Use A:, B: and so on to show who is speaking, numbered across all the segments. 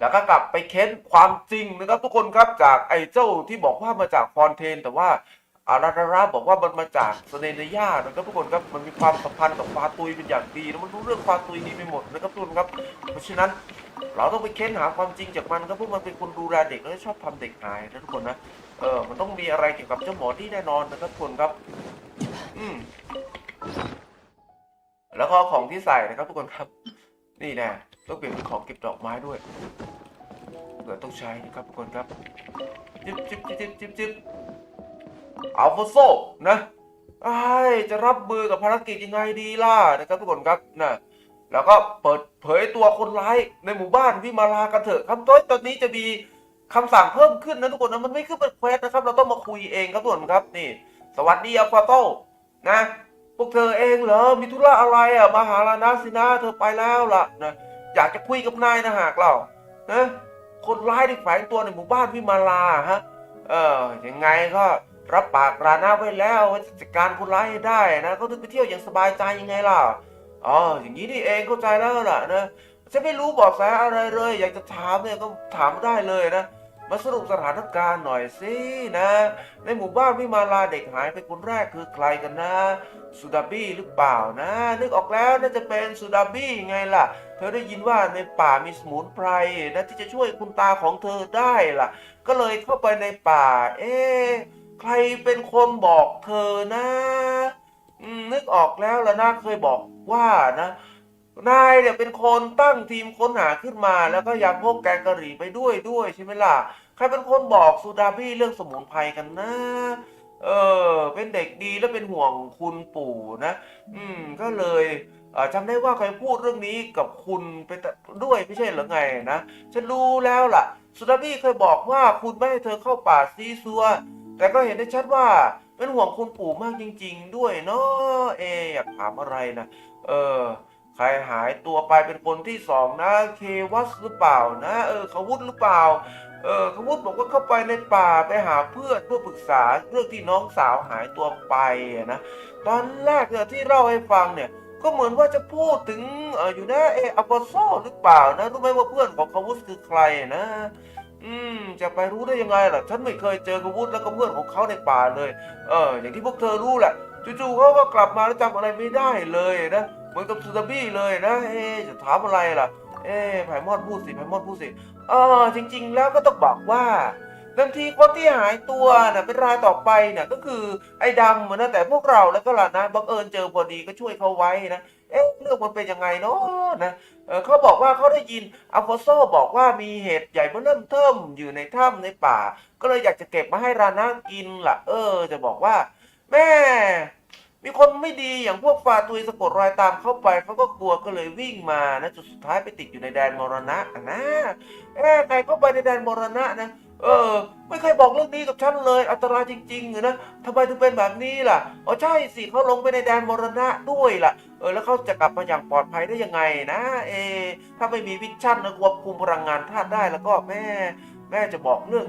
A: แล้วก็กลับไปเค้นความจริงนะครับทุกคนครับจากไอ้เจ้าที่บอกว่ามาจากฟอนเทน แต่ว่าอาราดาราบอกว่ามันมาจากสเนเนยานะครับทุกคนครับมันมีความสัมพันธ์กับฟาตุยเป็นอย่างดีแล้วมันรู้เรื่องฟาตุยดีไปหมดนะครับทุกคนครับ เพราะฉะนั้นเราต้องไปเค้นหาความจริงจากมันครับเพราะมันเป็นคนดูแลเด็กและชอบทำเด็กหายนะทุกคนนะเออมันต้องมีอะไรเกี่ยวกับเจ้าหมอที่แน่นอนนะครับทุกคนครับอืมแล้วก็ของที่ใส่นะครับทุกคนครับ นี่แน่ต้องเปลี่ยนเป็นของเก็บดอกไม้ด้วยเผื่อต้องใช้นะครับทุกคนครับจิบจิบจิบจิบจิบจิบอัลฟาโซนะไอ้จะรับมือกับภารกิจยังไงดีล่ะนะครับทุกคนครับนะแล้วก็เปิดเผยตัวคนร้ายในหมู่บ้านวิมาลากันเถอะครับตอนตอนนี้จะมีคำสั่งเพิ่มขึ้นนะทุกคนนะมันไม่ขึ้นเป็นเควสนะครับ เราต้องมาคุยเองครับทุกคนครับนี่ สวัสดีอัลฟาโตนะ วกเธอเองเหรอ มีธุระอะไรอะ มาหาลานาสินะ เธอไปแล้วล่ะนะอยากจะคุยกับนายนะหากเรานะคนร้ายที่แฝงตัวในหมู่บ้านวิมาลาฮะ เออยังไงก็รับปากรานาไว้แล้วว่าจะจัดการคนร้ายให้ได้นะเขาถึงไปเที่ยวอย่างสบายใจยังไงล่ะ อ๋อ อย่างนี้นี่เองเข้าใจแล้วล่ะนะฉันไม่รู้บอกแสอะไรเลย อยากจะถามเนี่ยก็ถามได้เลยนะ มาสรุปสถานการณ์หน่อยสินะ ในหมู่บ้านวิมาลาเด็กหายไปคนแรกคือใครกันนะสุดาบี้หรือเปล่านะ นึกออกแล้วน่าจะเป็นสุดาบี้ไงล่ะ เธอได้ยินว่าในป่ามีสมุนไพรนะที่จะช่วยคุณตาของเธอได้ล่ะ ก็เลยเข้าไปในป่า เอ๊ใครเป็นคนบอกเธอนะนึกออกแล้วละนะเคยบอกว่านะ นายเนี่ยเป็นคนตั้งทีมค้นหาขึ้นมา แล้วก็ยังพกแกงกะหรี่ไปด้วยด้วยใช่ไหมล่ะ ใครเป็นคนบอกสุดาบี้เรื่องสมุนไพรกันนะ เออ เป็นเด็กดีและเป็นห่วงคุณปู่นะ อืม ก็เลยเอ่อจำได้ว่าเคยพูดเรื่องนี้กับคุณไปตด้วยไม่ใช่เหรือไงนะ ฉันรู้แล้วล่ะสุดาบี้เคยบอกว่าคุณไม่ให้เธอเข้าป่าซีซัว แต่ก็เห็นได้ชัดว่าเป็นห่วงคุณปู่มากจริง ๆ ด้วยเนาะ เอะอยากถามอะไรนะ เออใครหายตัวไปเป็นคนที่สองนะ เควัสหรือเปล่านะ เออเขาวุฒหรือเปล่า เออขมุดบอกว่าเข้าไปในป่าไปหาเพื่อนเพื่อปรึกษาเรื่องที่น้องสาวหายตัวไปนะ ตอนแรกเนี่ยที่เล่าให้ฟังเนี่ยก็เหมือนว่าจะพูดถึงออยู่นะเอออัปโปโซหรือเปล่านะรู้ไหมว่าเพื่อนของคาวุสคือใครนะ อืม จะไปรู้ได้ยังไงล่ะ ฉันไม่เคยเจอคาวุสแล้วก็เพื่อนของเขาในป่าเลย เออ อย่างที่พวกเธอรู้แหละจู่ๆเขาก็กลับมาแล้วจำอะไรไม่ได้เลยนะ เหมือนกับซูซาบี้เลยนะ เอ๊จะถามอะไรล่ะ เอ๊ไผ่มอดพูดสิไผ่มอดพูดสิเออจริง ๆ แล้วก็ต้องบอกว่าเดิมทีคนที่หายตัวน่ะเป็นรายต่อไปน่ะก็คือไอ้ดำเหมือนะแต่พวกเราแล้วก็ล่ะนะบังเอิญเจอพอดีก็ช่วยเขาไว้นะเอ๊ะเรื่องมันเป็นยังไงเนาะนะเเขาบอกว่าเขาได้ยินอัลโฟโซบอกว่ามีเหตุใหญ่เมื่อเริ่มเทิมอยู่ในถ้ำในป่า ก็เลยอยากจะเก็บมาให้รานากินล่ะ เออ จะบอกว่า แม่ มีคนไม่ดีอย่างพวกฟาตุยสะกดรอยตามเข้าไปเขาก็กลัวก็เลยวิ่งมานะจุดสุดท้ายไปติดอยู่ในแดนมรณะอะนะเอ๊ะใครเข้าไปในแดนมรณะนะเออ ไม่เคยบอกเรื่องนี้กับฉันเลยอันตรายจริงๆนะทำไมถึงเป็นแบบนี้ล่ะอ๋อใช่สิเขาลงไปในแดนมรณะด้วยล่ะ เออแล้วเขาจะกลับมาอย่างปลอดภัยได้ยังไงนะ เอ ถ้าไม่มีวิชั่นนะควบคุมพลังงานธาตุได้แล้วก็แม่ แม่จะบอกเรื่อง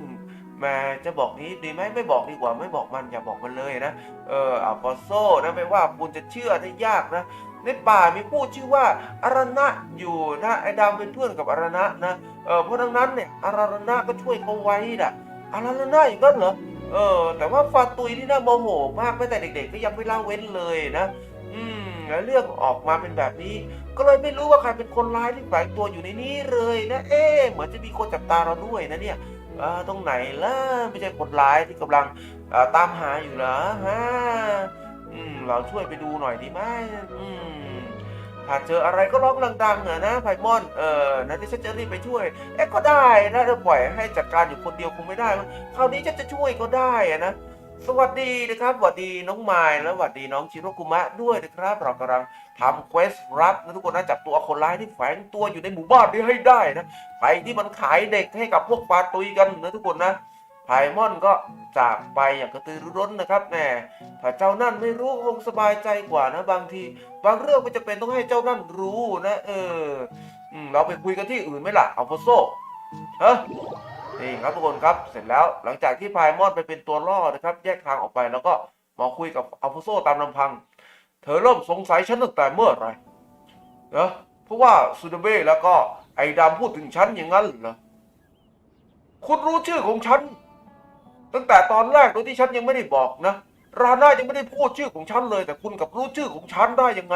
A: ม่จะบอกนี้ดีไหมไม่บอกดีกว่าไม่บอกมันอย่าบอกมันเลยนะเอออัลฟาโซนะไม่ว่าคุณจะเชื่อได้ยากนะในป่ามีผู้ชื่อว่าอารณะอยู่นะไอ้ดำเป็นเพื่อนกับอารณะนะเออเพราะดังนั้นเนี่ยอารณะก็ช่วยเขาไว้นะอารณะอย่างนั้นเหรอเออแต่ว่าฟาตุยนี่น่าโมโหมากแม้แต่เด็กๆก็ยังไม่ละเว้นเลยนะอืมแล้วเรื่องออกมาเป็นแบบนี้ ก็เลยไม่รู้ว่าใครเป็นคนร้ายที่แฝงตัวอยู่ในนี้เลยนะ เอ๊เหมือนจะมีคนจับตาเราด้วยนะเนี่ย ตรงไหนล่ะไม่ใช่คนร้ายที่กำลังตามหาอยู่เหรอฮะเราช่วยไปดูหน่อยดีไหมอืมถ้าเจออะไรก็ร้องดังๆอนะไพมอนเออนะที่ฉันจะรีบไปช่วยเอ๊ะก็ได้นะถ้าปล่อยให้จัดการอยู่คนเดียวคงไม่ได้คราวนี้ฉันจะช่วยก็ได้นะ สวัสดีนะครับสวัสดีน้องไมล์และสวัสดีน้องชิโรกุมะด้วยนะครับ เรากำลังทำเควสรับนะทุกคนนะจับตัวคนร้ายที่แฝงตัวอยู่ในหมู่บ้านนี้ให้ได้นะไปที่มันขายเด็กให้กับพวกปาตุยกันนะทุกคนนะไพมอนก็จากไปอย่างกระตือรือร้นนะครับแหมถ้าเจ้านั่นไม่รู้คงสบายใจกว่านะบางทีบางเรื่องไม่จะเป็นต้องให้เจ้านั่นรู้นะ เออเราไปคุยกันที่อื่นไหมล่ะอัลโฟโซฮะ นี่ครับทุกคนครับเสร็จแล้วหลังจากที่พายมอนไปเป็นตัวล่อนะครับ แยกทางออกไปแล้วก็มาคุยกับอัลโฟโซตามลำพัง เธอเริ่มสงสัยฉันตั้งแต่เมื่อไหรนะเพราะว่าซูดเบ้แล้วก็ไอ้ดำพูดถึงฉันอย่างนั้นเหรอคุณรู้ชื่อของฉัน ตั้งแต่ตอนแรกโดยที่ฉันยังไม่ได้บอกนะ ราน่ายังไม่ได้พูดชื่อของฉันเลย แต่คุณกลับรู้ชื่อของฉันได้ยังไง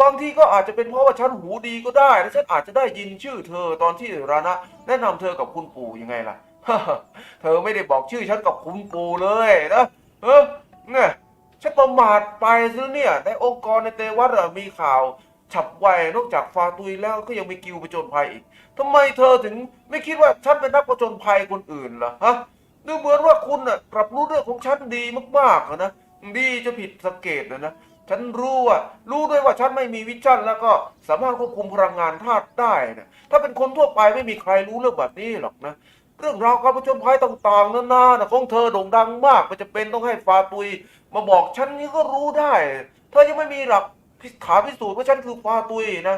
A: บางทีก็อาจจะเป็นเพราะว่าฉันหูดีก็ได้และฉันอาจจะได้ยินชื่อเธอตอนที่รานะ แนะนำเธอกับคุณปู่ยังไงล่ะ เธอไม่ได้บอกชื่อฉันกับคุณปู่เลยนะเออเนี่ยฉันประมาทไปซะเนี่ยในองค์กรในเตวัตมีข่าวฉับไวนอกจากฟาตุยแล้วก็ยังมีกิวประจนภัยอีกทำไมเธอถึงไม่คิดว่าฉันเป็นนักประจนภัยคนอื่นล่ะฮะดูเหมือนว่าคุณน่ะกลับรู้เรื่องของฉันดีมากๆนะดีจะผิดสังเกตนะนะ ฉันรู้ว่ารู้ด้วยว่าฉันไม่มีวิชั่น แล้วก็สามารถควบคุมพลังงานธาตุได้นะถ้าเป็นคนทั่วไปไม่มีใครรู้เรื่องแบบนี้หรอกนะ เรื่องราวการประจนภัยต่างๆนานานะของเธอโด่งดังมากมันจะเป็นต้องให้ฟาตุย มาบอกฉันนี่ก็รู้ได้ เธอยังไม่มีหลักฐานพิสูจน์ว่าฉันคือฟาตุยนะ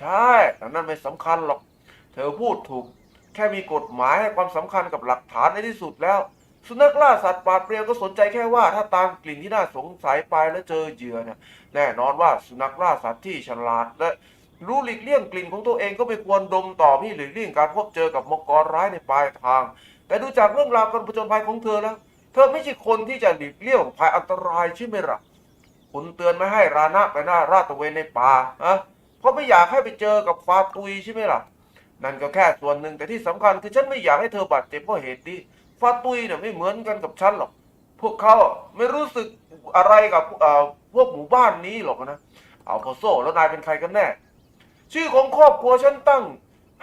A: ใช่แต่นั่นไม่สำคัญหรอก เธอพูดถูกแค่มีกฎหมายให้ความสำคัญกับหลักฐานในที่สุดแล้ว สุนัขล่าสัตว์ป่าเปรียวก็สนใจแค่ว่า ถ้าตามกลิ่นที่น่าสงสัยไปแล้วเจอเหยื่อเนี่ยแน่นอนว่าสุนัขล่าสัตว์ที่ฉลาดและรู้หลีกเลี่ยงกลิ่นของตัวเองก็ไม่ควรดมต่อพี่หลีกเลี่ยงการพบเจอกับมกรร้ายในปลายทาง แต่ดูจากเรื่องราวการผจญภัยของเธอแล้ว เธอไม่ใช่คนที่จะหลีกเลี่ยงภัยอันตรายใช่ไหมล่ะคุณเตือนไม่ให้รานะไปหน้าราตะเวนในป่าอะเพราะไม่อยากให้ไปเจอกับฟาตุยใช่ไหมล่ะ นั่นก็แค่ส่วนหนึ่งแต่ที่สำคัญคือฉันไม่อยากให้เธอบาดเจ็บเพราะเหตุนี้ ฟาตุยเนี่ยไม่เหมือนกันกับฉันหรอก พวกเขาไม่รู้สึกอะไรกับพวกหมู่บ้านนี้หรอกนะเอาพอโซ่แล้วนายเป็นใครกันแน่ ชื่อของครอบครัวฉันตั้ง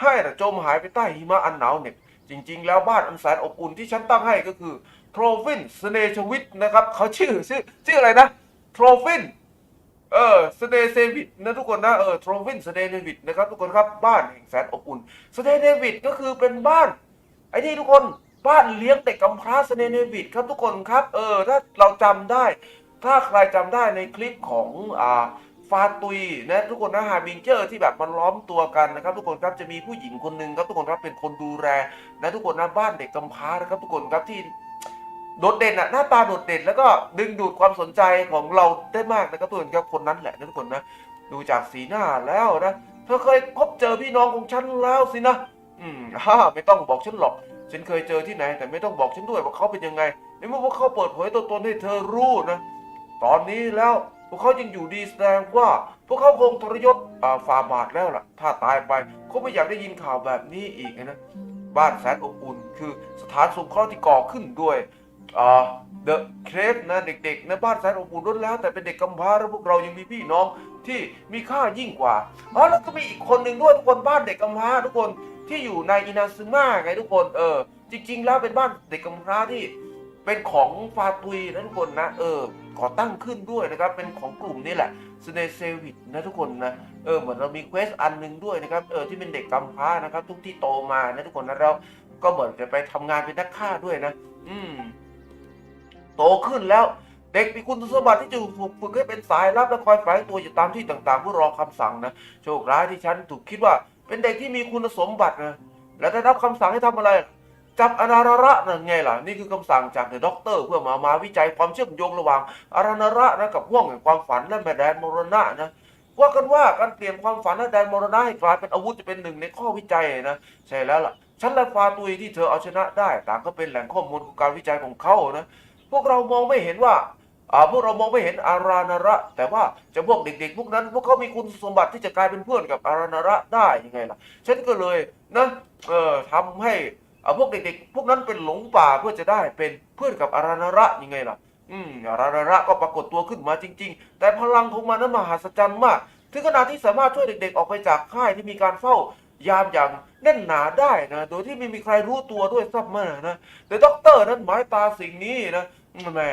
A: ให้แต่จมหายไปใต้หิมะอันหนาวเหน็บจริง ๆ แล้วบ้านอันแสนอบอุ่นที่ฉันตั้งให้ก็คือโทรฟินสเนชวิทนะครับเขาชื่อชื่อชื่ออะไรนะโทรฟินเออสเตเซวิดนะทุกคนนะเออทรวินสเตเดวิดนะครับทุกคนครับบ้านแห่งแสนอบอุ่นสเตเดวิดก็คือเป็นบ้านไอ้นี่ทุกคน บ้านเลี้ยงเด็กกำพร้าสเตเดวิดครับทุกคนครับ เออ ถ้าเราจำได้ ถ้าใครจำได้ในคลิปของอ่าฟาตุยนะทุกคนนะฮาบิงเจอร์ที่แบบมันล้อมตัวกันนะครับ ทุกคนครับจะมีผู้หญิงคนหนึ่งครับทุกคนครับเป็นคนดูแลนะทุกคนนะบ้านเด็กกำพร้านะครับ ทุกคนครับที่โดดเด่นอะหน้าตาโดดเด่นแล้วก็ดึงดูดความสนใจของเราได้มากนะครับทุกคนครับคนนั้นแหละนะทุกคนนะดูจากสีหน้าแล้วนะเธอเคยพบเจอพี่น้องของฉันแล้วสินะ อืมฮ่าไม่ต้องบอกฉันหรอก ฉันเคยเจอที่ไหน แต่ไม่ต้องบอกฉันด้วยว่าเขาเป็นยังไงในเมื่อพวกเขาเปิดเผยตัวตนให้เธอรู้นะ ตอนนี้แล้วพวกเขายังอยู่ดีแสดงว่า พวกเขาคงทรยศอ่าฟาบาทแล้วล่ะ ถ้าตายไปเขาไม่อยากได้ยินข่าวแบบนี้อีกนะบ้านแสนอบอุ่น คือสถานสงเคราะห์ที่ก่อขึ้นด้วยเดอะเครสนะเด็กๆนะบ้านแสนอบอุ่นล้วนแล้ว แต่เป็นเด็กกำพร้าแล้วพวกเรายังมีพี่น้องที่มีค่ายิ่งกว่าอ๋อแล้วก็มีอีกคนหนึ่งด้วยทุกคนบ้านเด็กกำพร้าทุกคน ที่อยู่ในอินาซึมะไงทุกคนเออ จริง ๆ แล้วเป็นบ้านเด็กกำพร้าที่เป็นของฟาตุยนะทุกคนนะเออก่อตั้งขึ้นด้วยนะครับ เป็นของกลุ่มนี้แหละสเนเซวิตนะทุกคนนะเออเหมือนเรามีเควสอันหนึ่งด้วยนะครับเออที่เป็นเด็กกำพร้านะครับ ทุกที่โตมานะทุกคนนะเราก็เหมือนจะไปทำงานเป็นนักฆ่าด้วยนะ อืม โตขึ้นแล้ว เด็กมีคุณสมบัติที่จะถูกฝึกให้เป็นสายลับและคอยแฝงตัวอยู่ตามที่ต่างๆเพื่อรอคำสั่งนะโชคร้ายที่ฉันถูกคิดว่า เป็นเด็กที่มีคุณสมบัตินะและได้รับคำสั่งให้ทำอะไร จับอนาระนั่นไงล่ะ นี่คือคำสั่งจากเดอะด็อกเตอร์เพื่อมามาวิจัยความเชื่อมโยงระหว่างอารานาระนะกับห่วงแห่งความฝันและแม่แดนมรณะนะว่ากันว่าการเปลี่ยนความฝันและแดนมรณะให้กลายเป็นอาวุธจะเป็นหนึ่งในข้อวิจัยนะใช่แล้วล่ะฉันและฟาตุยที่เธอเอาชนะได้ ต่างก็เป็นแหล่งข้อมูลของการวิจัยของเขานะพวกเรามองไม่เห็นว่า พวกเรามองไม่เห็นอารานาระ แต่ว่าเจะพวกเด็กๆ พวกนั้นพวกเขามีคุณสมบัติที่จะกลายเป็นเพื่อนกับอารานาระได้ยังไงล่ะ ฉันก็เลยนะเอ่อทำให้พวกเด็กๆ พวกนั้นเป็นหลงป่าเพื่อจะได้เป็นเพื่อนกับอารานาระยังไงล่ะ อืมอารานาระก็ปรากฏตัวขึ้นมาจริง ๆ แต่พลังของมันนั้นมหัศจรรย์มาก ถึงขนาดที่สามารถช่วยเด็ก ๆ ออกไปจากค่ายที่มีการเฝ้ายามอย่างแน่นหนาได้นะ โดยที่ไม่มีใครรู้ตัวด้วยซ้ำมานะแต่ด็อกเตอร์นั้นหมายตาสิ่งนี้นะแม่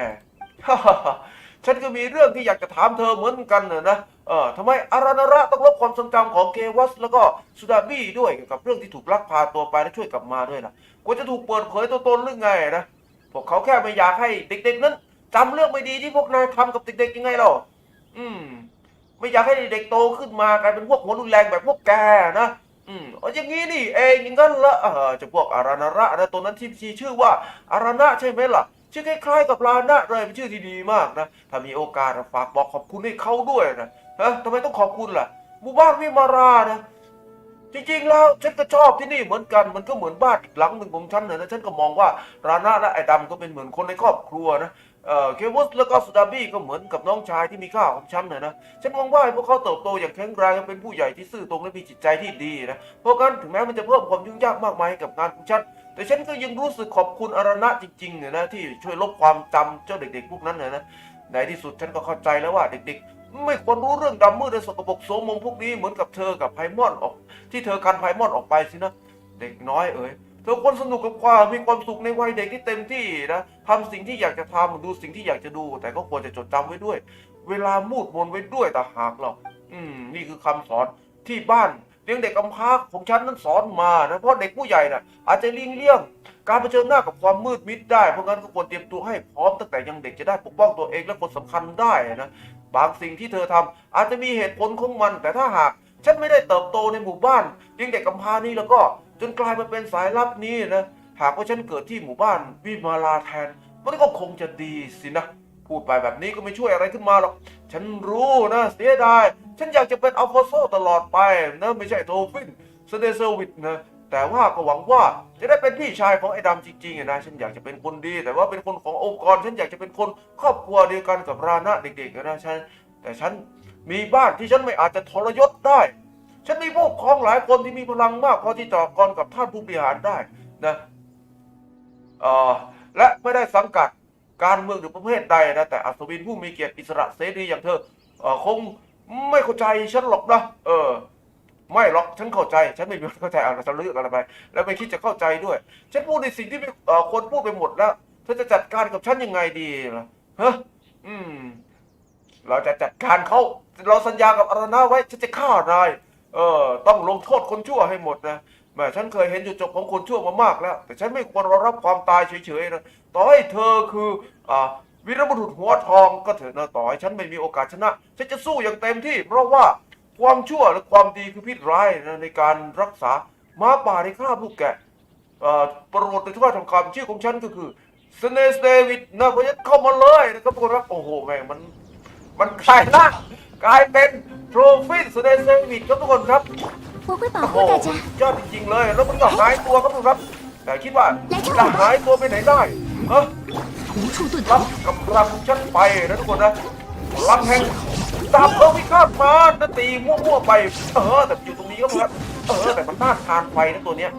A: ฉันก็มีเรื่องที่อยากจะถามเธอเหมือนกันนะนะเออทำไมอารานาระต้องลบความทรงจำของเควัส แล้วก็สุดาบี้ด้วยเกี่ยวกับเรื่องที่ถูกลักพาตัวไปและช่วยกลับมาด้วยนะกว่าจะถูกเปิดเผยตัวตนหรือไงนะพวกเขาแค่ไม่อยากให้เด็กๆนั้นจำเรื่องไม่ดีที่พวกนายทำกับเด็กๆยังไงหรออืม ไม่อยากให้เด็กโตขึ้นมากลายเป็นพวกหัวรุนแรงแบบพวกแกนะอืมเอาอย่างนี้นี่เองอย่างนั้นละเออจะพวกอารานาระนะตัวนั้นที่ที่ชื่อว่าอารานะใช่ไหมล่ะ ชื่อคล้ายๆกับลานะเลยเป็นชื่อที่ดีมากนะ ถ้ามีโอกาสฝากบอกขอบคุณให้เขาด้วยนะฮะทำไมต้องขอบคุณล่ะหมู่บ้านวิมารานะ จริงๆแล้วฉันก็ชอบที่นี่เหมือนกัน มันก็เหมือนบ้านหลังหนึ่งของฉันนะนะ ฉันก็มองว่ารานะและไอ้ดำก็เป็นเหมือนคนในครอบครัวนะเอ่อเควุสแล้วก็สุดาบี้ก็เหมือนกับน้องชายที่มีค่าของฉันนะนะ ฉันมองว่าพวกเขาเติบโตอย่างแข็งแรงเป็นผู้ใหญ่ที่ซื่อตรงและมีจิตใจที่ดีนะ เพราะงั้นถึงแม้มันจะเพิ่มความยุ่งยากมากมายให้กับงานของฉัน แต่ฉันก็ยังรู้สึกขอบคุณอารณะจริงๆเนี่ยนะที่ช่วยลบความจำเจ้าเด็กๆพวกนั้นเนะนะในที่สุดฉันก็เข้าใจแล้วว่าเด็กๆ ไม่ควรรู้เรื่องดำมืดและสกปรกโสมมพวกนี้เหมือนกับเธอกับไพมอนออก ที่เธอกันไพมอนออกไปสินะเด็กน้อยเอ๋ยเธอควรสนุกกับความมีความสุขในวัยเด็กที่เต็มที่นะทำสิ่งที่อยากจะทำดูสิ่งที่อยากจะดู แต่ก็ควรจะจดจำไว้ด้วย เวลามูดมนไว้ด้วยแต่หากเรา อืมนี่คือคำสอนที่บ้าน เลี้ยงเด็กกำพร้าของฉันนั้นสอนมานะเพราะเด็กผู้ใหญ่น่ะอาจจะเลี่ยงเลี่ยงการเผชิญหน้ากับความมืดมิดได้เพราะงั้นก็ควรเตรียมตัวให้พร้อมตั้งแต่ยังเด็กจะได้ปกป้องตัวเองและคนสำคัญได้นะบางสิ่งที่เธอทำอาจจะมีเหตุผลของมัน แต่ถ้าหากฉันไม่ได้เติบโตในหมู่บ้านเลี้ยงเด็กกำพร้านี้แล้วก็จนกลายมาเป็นสายลับนี้นะหากว่าฉันเกิดที่หมู่บ้านวิมาลาแทนมันก็คงจะดีสินะพูดไปแบบนี้ก็ไม่ช่วยอะไรขึ้นมาหรอก ฉันรู้นะเสียดาย ฉันอยากจะเป็นอัลฟาโซตลอดไปนะไม่ใช่โทฟินสเตเซอร์วิทนะแต่ว่าก็หวังว่าจะได้เป็นพี่ชายของไอ้ดำจริงๆนะฉันอยากจะเป็นคนดี แต่ว่าเป็นคนขององค์กร ฉันอยากจะเป็นคนครอบครัวเดียวกันกับรานะเด็กๆนะฉันแต่ฉันมีบ้านที่ฉันไม่อาจจะทรยศได้ ฉันมีผู้ครองหลายคนที่มีพลังมากพอที่จะต่อกรกับท่านผู้บริหารได้นะเออและไม่ได้สังกัด การเมืองหรือประเภทใดนะแต่อัศวินผู้มีเกียรติอิสระเสรีอย่างเธอเออคงไม่เข้าใจฉันหรอกนะเออ ไม่หรอกฉันเข้าใจ ฉันไม่มีวันเข้าใจอะไรจะเลือกอะไรไปแล้วไม่คิดจะเข้าใจด้วย ฉันพูดในสิ่งที่ไม่เอ่อคนพูดไปหมดแล้วเธอจะจัดการกับฉันยังไงดีล่ะฮะอืม เราจะจัดการเขาเราสัญญากับอาราณาไว้ฉันจะฆ่านายเออ ต้องลงโทษคนชั่วให้หมดนะ แม่ฉันเคยเห็นจุดจบของคนชั่วมามากแล้ว แต่ฉันไม่ควรรอรับความตายเฉยๆนะต่อให้เธอคืออ่าวีรบุรุษหัวทองก็เถอะนะต่อให้ฉันไม่มีโอกาสชนะ ฉันจะสู้อย่างเต็มที่ เพราะว่าความชั่วและความดีคือพิษร้ายนะในการรักษาม้าป่าในคราบลูกแกะเอ่อโปรดในถ้อยทองคำชื่อของฉันก็คือสเนสเดวิดนะเพราะฉะนั้นเข้ามาเลยนะครับทุกคนรับโอ้โหแม่งมันมันกลายร่างกลายเป็นโทรฟี่สเนสเดวิดครับทุกคนครับ
B: 我会保
A: โอ้โห
B: 护大家。
A: ยอดจริงๆเลย แล้วมันก็หายตัวครับทุกคนครับ แต่คิดว่า
B: และช่วย
A: จะหายตัวไปไหนได้ฮะ
B: 无处遁
A: รับ
B: 逃，
A: กับพลังฉันไปนะทุกคนนะพลังแห่งดาบเราพิฆาตมานะตีมั่วๆไป เออ แต่อยู่ตรงนี้ก็ครับ เออ แต่มันต้านทานไฟนะตัวเนี้ย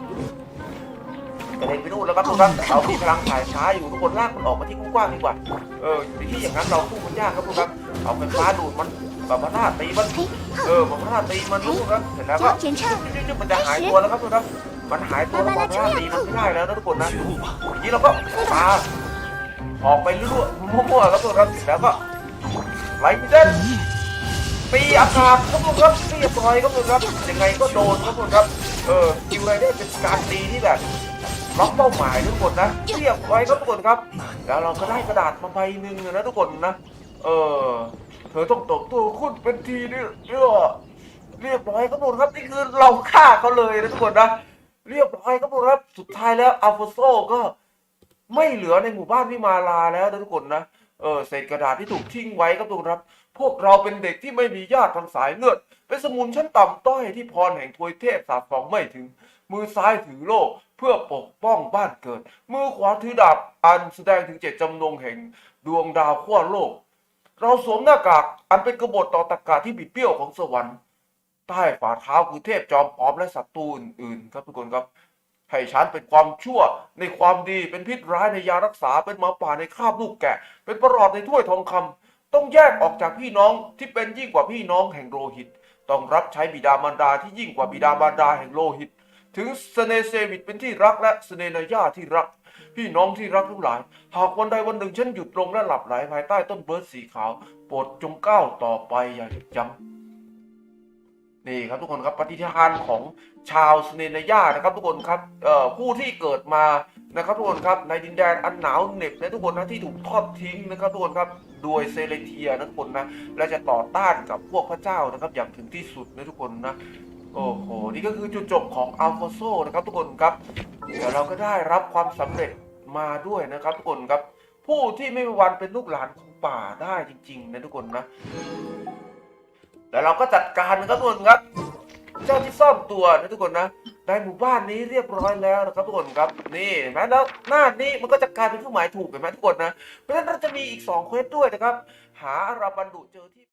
A: กระเด็นไปนู่นแล้วครับทุกท่านแต่เรามีพลังสายช้าอยู่ทุกคนลากมันออกมาที่กว้างๆดีกว่า เออที่อย่างนั้นเราสู้มันยากครับทุกท่านเอาไฟฟ้าดูดมันแ บบพพนาตีมันเออบบพพนาตีมันรู้ครับเห็นแล้วก็มันจะหายตัวแล้วครับทุกท่านมันหายตัวบัพพนาตีมันไม่ได้แล้วนะทุกคนนะทีนี้เราก็ปาออกไปเรื่อยๆมั่วๆครับทุกท่านแล้วก็ไลท์เดนปีอาคาบครับทุกครับเรียบร้อยครับทุกท่านยังไงก็โดนครับทุกครับเออคิวไรเดนเป็นการตีที่แบบล็อกเป้าหมายทุกคนนะเรียบไว้ครับทุกคนครับ แล้วเราก็ได้กระดาษมาใบหนึ่งนะทุกคนนะ เออ เธอต้องตกตัวคุณเป็นทีนี่เอเรียบร้อยครับทุกคนครับนี่คือเราฆ่าเขาเลยนะทุกคนนะเรียบร้อยครับทุกคนครับสุดท้ายแล้วอัลฟโซก็ไม่เหลือในหมู่บ้านวิมาลาแล้วนะทุกคนนะเออเศษกระดาษที่ถูกทิ้งไว้ครับทุกคนครับ พวกเราเป็นเด็กที่ไม่มีญาติทางสายเลือดเป็นสมุนชั้นต่ำต้อยที่พรแห่งทวยเทพสาดส่องไม่ถึง มือซ้ายถือโล่เพื่อปกป้องบ้านเกิด มือขวาถือดาบอันแสดงถึงเจตจำนงแห่งดวงดาวขั้วโลก เราสวมหน้ากากอันเป็นกบฏต่อตะกาที่บิดเบี้ยวของสวรรค์ ใต้ฝ่าเท้าคือเทพจอมปลอมและศัตรูอื่นๆครับทุกคนครับให้ฉันเป็นความชั่วในความดีเป็นพิษร้ายในยารักษาเป็นหมาป่าในคาบลูกแกะ เป็นประหลอดในถ้วยทองคำต้องแยกออกจากพี่น้องที่เป็นยิ่งกว่าพี่น้องแห่งโลหิต ต้องรับใช้บิดามารดาที่ยิ่งกว่าบิดามารดาแห่งโลหิต ถึงสเนเซวิตเป็นที่รักและสเนนายาที่รัก พี่น้องที่รักทั้งหลาย หากวันใดวันหนึ่งฉันหยุดลงและหลับไหลภายใต้ต้นเบิร์ดสีขาว โปรดจงก้าวต่อไปอย่าหยุดยั้งนี่ครับทุกคนครับปฏิทานของชาวสเนนยานะครับ ทุกคนครับผู้ที่เกิดมานะครับทุกคนครับในดินแดนอันหนาวเหน็บนะทุกคนนะที่ถูกทอดทิ้งนะครับทุกคนครับโดยเซเลเทียนะทุกคนนะและจะต่อต้านกับพวกพระเจ้านะครับ อย่างถึงที่สุดนะทุกคนนะโอ้โหนี่ก็คือจุดจบของอัลฟาโซนะครับทุกคนครับเดี๋ยวเราก็ได้รับความสำเร็จ มาด้วยนะครับทุกคนครับ ผู้ที่ไม่มีวันเป็นลูกหลานของป่าได้จริง ๆ นะทุกคนนะแล้วเราก็จัดการนะครับทุกคนครับ เจ้าที่ซ่อนตัวนะทุกคนนะในหมู่บ้านนี้เรียบร้อยแล้วนะครับทุกคนครับนี่เห็นไหมแล้วหน้านี้มันก็จะกลายเป็นเครื่องหมายถูกเห็นไหมทุกคนนะเพราะฉะนั้นเราจะมีอีก2เควสด้วยนะครับ หาอาราบันดุเจอที่